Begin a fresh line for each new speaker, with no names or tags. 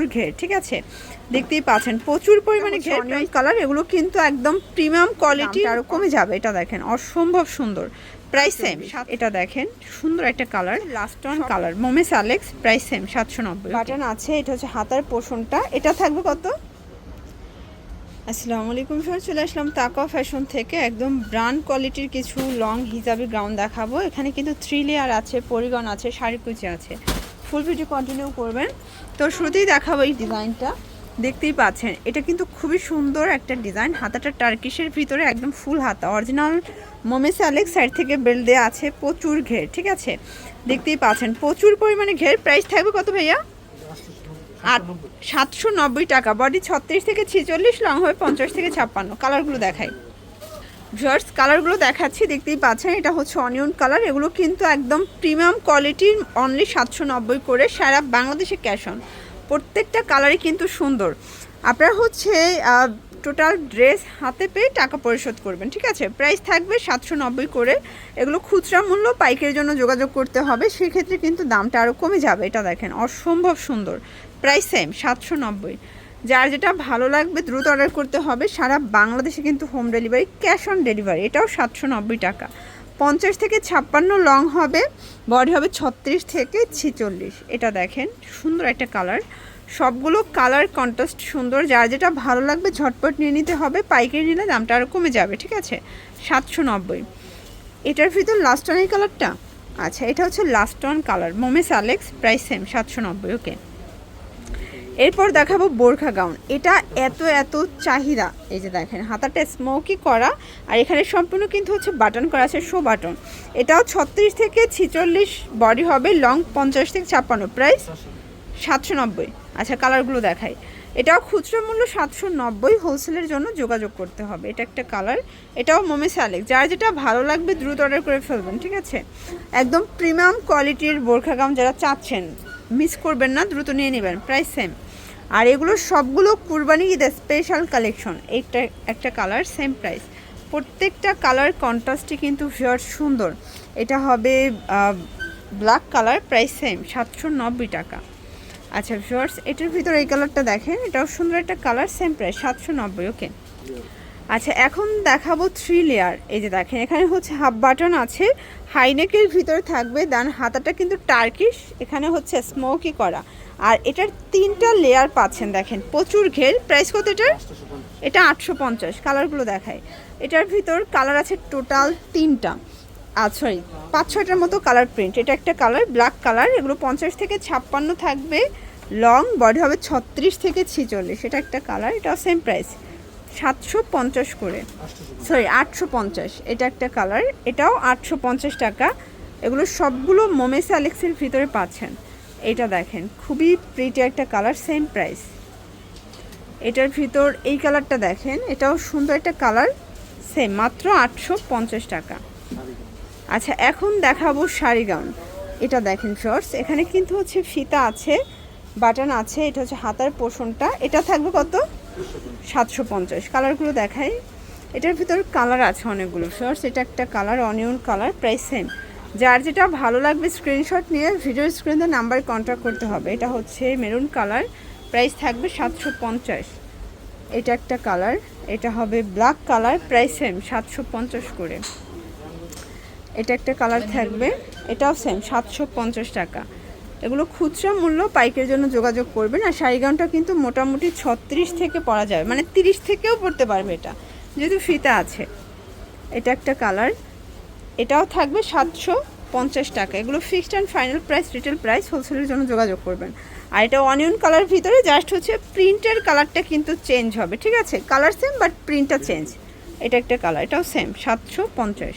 প্রচুর ঘের ঠিক আছে? দেখতেই পাচ্ছেন প্রচুর পরিমাণে ঘের কালার এগুলো কিন্তু একদম প্রিমিয়াম কোয়ালিটি আরও কমে। যাবে এটা দেখেন অসম্ভব সুন্দর। প্রাইস সেম এটা দেখেন সুন্দর একটা কালার লাস্ট অন কালার মোমেস আলেক্স প্রাইস সেম সাতশো নব্বই। বাটন আছে এটা হচ্ছে হাতার পোষণটা এটা থাকবে কত? আসসালামু আলাইকুম স্যার চলে আসলাম তাকা ফ্যাশন থেকে একদম ব্র্যান্ড কোয়ালিটির কিছু লং হিজাবি গ্রাউন্ড দেখাবো। এখানে কিন্তু থ্রি লেয়ার আছে পরিগণ আছে শাড়ি কুচি আছে। ফুল ভিডিও কন্টিনিউ করবেন। তো শুরুতেই দেখাবো এই ডিজাইনটা। দেখতেই পাচ্ছেন, এটা কিন্তু খুবই সুন্দর একটা ডিজাইন। হাতাটা টার্কিশের ভিতরে একদম ফুল হাতা। অরিজিনাল মোমেস আলেক্স সাইড থেকে বেল দেওয়া আছে, প্রচুর ঘের, ঠিক আছে? দেখতেই পাচ্ছেন, প্রচুর পরিমাণে ঘের। প্রাইস থাকবে কত ভাইয়া? আট, সাতশো নব্বই টাকা। বডি ছত্রিশ থেকে ছেচল্লিশ লং হবে পঞ্চাশ থেকে ছাপ্পান্ন। কালারগুলো দেখাই। ভিউয়ার্স, কালারগুলো দেখাচ্ছি, দেখতেই পাচ্ছেন, এটা হচ্ছে অনিয়ন কালার, এগুলো কিন্তু একদম প্রিমিয়াম কোয়ালিটির অনলি সাতশো নব্বই করে, সারা বাংলাদেশে ক্যাশ অন প্রত্যেকটা কালারই কিন্তু সুন্দর। আপনারা হচ্ছে টোটাল ড্রেস হাতে পেয়ে টাকা পরিশোধ করবেন, ঠিক আছে? প্রাইস থাকবে সাতশো নব্বই করে, এগুলো খুচরা মূল্য পাইকের জন্য যোগাযোগ করতে হবে, সেক্ষেত্রে কিন্তু দামটা আরও কমে যাবে, এটা দেখেন, অসম্ভব সুন্দর। প্রাইস সেম সাতশো নব্বই। যার যেটা ভালো লাগবে দ্রুত অর্ডার করতে হবে, সারা বাংলাদেশে কিন্তু home delivery cash on delivery এটাও সাতশো নব্বই টাকা। পঞ্চাশ থেকে ছাপ্পান্ন লং হবে বডি হবে ছত্রিশ থেকে ছিচল্লিশ। এটা দেখেন, সুন্দর একটা কালার সবগুলো কালার কন্ট্রাস্ট সুন্দর, যার যেটা ভালো লাগবে ঝটপট নিয়ে নিতে হবে, পাইকারি নিলে দামটা আরও কমে যাবে, ঠিক আছে? সাতশো নব্বই। এটার ভিতর লাস্ট কালারটা আচ্ছা এটা হচ্ছে লাস্ট অন কালার মোমেস আলেক্স প্রাইস সেম সাতশো নব্বই ওকে এরপর দেখাবো বোরখা গাউন। এটা এত এত চাহিদা। এই যে দেখেন, হাতাটা স্মোকি করা, আর এখানে সম্পূর্ণ কিন্তু হচ্ছে বাটন করা আছে শো বাটন এটাও ছত্রিশ থেকে ছিচল্লিশ বডি হবে লং পঞ্চাশ থেকে ছাপ্পান্ন প্রাইস সাতশো নব্বই। আচ্ছা কালারগুলো দেখাই। এটাও খুচরো মূল্য সাতশো নব্বই হোলসেলের জন্য যোগাযোগ করতে হবে। এটা একটা কালার এটাও মোমে স্যালেক যার যেটা ভালো লাগবে, দ্রুত অর্ডার করে ফেলবেন, ঠিক আছে? একদম প্রিমিয়াম কোয়ালিটির বোরখা গাউন যারা চাচ্ছেন মিস করবেন না, দ্রুত নিয়ে নেবেন প্রাইস সেম আর এগুলো সবগুলো কুরবানি ঈদের স্পেশাল কালেকশন এইটা একটা কালার সেম প্রাইস প্রত্যেকটা কালার কন্ট্রাস্টই কিন্তু ভিওর সুন্দর। এটা হবে ব্ল্যাক কালার প্রাইস সেম সাতশো নব্বই টাকা। আচ্ছা ভিওর্স এটার ভিতরে এই কালারটা দেখেন, এটাও সুন্দর একটা কালার সেম প্রাইস সাতশো নব্বই ওকে আচ্ছা এখন দেখাবো থ্রি লেয়ার এই যে দেখেন, এখানে হচ্ছে হাফ বাটন আছে। হাইনেকের ভিতরে থাকবে, দেন হাতাটা কিন্তু টার্কিশ এখানে হচ্ছে স্মোকি করা। আর এটার তিনটা লেয়ার পাচ্ছেন, দেখেন, প্রচুর ঘের প্রাইস কত এটার? এটা আটশো পঞ্চাশ কালারগুলো দেখায় এটার ভিতর কালার আছে টোটাল তিনটা। আর সরি পাঁচ, ছয়টার মতো কালার প্রিন্ট এটা একটা কালার ব্ল্যাক কালার এগুলো পঞ্চাশ থেকে ছাপ্পান্ন থাকবে। লং বডি হবে ছত্রিশ থেকে ছিচল্লিশ। এটা একটা কালার এটাও সেম প্রাইস সাতশো পঞ্চাশ করে। সরি আটশো পঞ্চাশ। এটা একটা কালার এটাও আটশো পঞ্চাশ টাকা। এগুলো সবগুলো মোমেস অ্যালেক্সের ভিতরে পাচ্ছেন। এটা দেখেন, খুবই প্রিটি একটা কালার সেম প্রাইস এটার ভিতর এই কালারটা দেখেন, এটাও সুন্দর একটা কালার সেম মাত্র আটশো পঞ্চাশ টাকা। আচ্ছা এখন দেখাবো শাড়ি গাউন এটা দেখেন শর্টস এখানে কিন্তু হচ্ছে ফিতা আছে। বাটন আছে, এটা হচ্ছে হাতার পোষণটা। এটা থাকবে কত? সাতশো পঞ্চাশ। কালারগুলো দেখাই। এটার ভিতর কালার আছে অনেকগুলো। শর্টস এটা একটা colour, onion colour, price same. যার যেটা ভালো লাগবে স্ক্রিনশট নিয়ে ভিডিও স্ক্রিনে নাম্বারে কন্ট্যাক্ট করতে হবে। এটা হচ্ছে মেরুন কালার প্রাইস থাকবে সাতশো পঞ্চাশ। এটা একটা কালার, এটা হবে ব্ল্যাক কালার প্রাইস সেম সাতশো পঞ্চাশ করে। এটা একটা কালার থাকবে, এটাও সেম সাতশো পঞ্চাশ টাকা। এগুলো খুচরা মূল্য পাইকের জন্য যোগাযোগ করবেন। আর শাড়ি গাউনটা কিন্তু মোটামুটি ছত্রিশ থেকে পরা যাবে মানে তিরিশ থেকেও পড়তে পারবে এটা, যেহেতু ফিতা আছে। এটা একটা কালার। এটাও থাকবে সাতশো পঞ্চাশ টাকা। এগুলো fixed and final price retail price হোলসেলের জন্য যোগাযোগ করবেন। আর এটা অনিয়ন কালার ভিতরে জাস্ট হচ্ছে প্রিন্টের কালারটা কিন্তু চেঞ্জ হবে, ঠিক আছে? কালার সেম বাট প্রিন্টটা চেঞ্জ এটা একটা কালার এটাও সেম সাতশো পঞ্চাশ।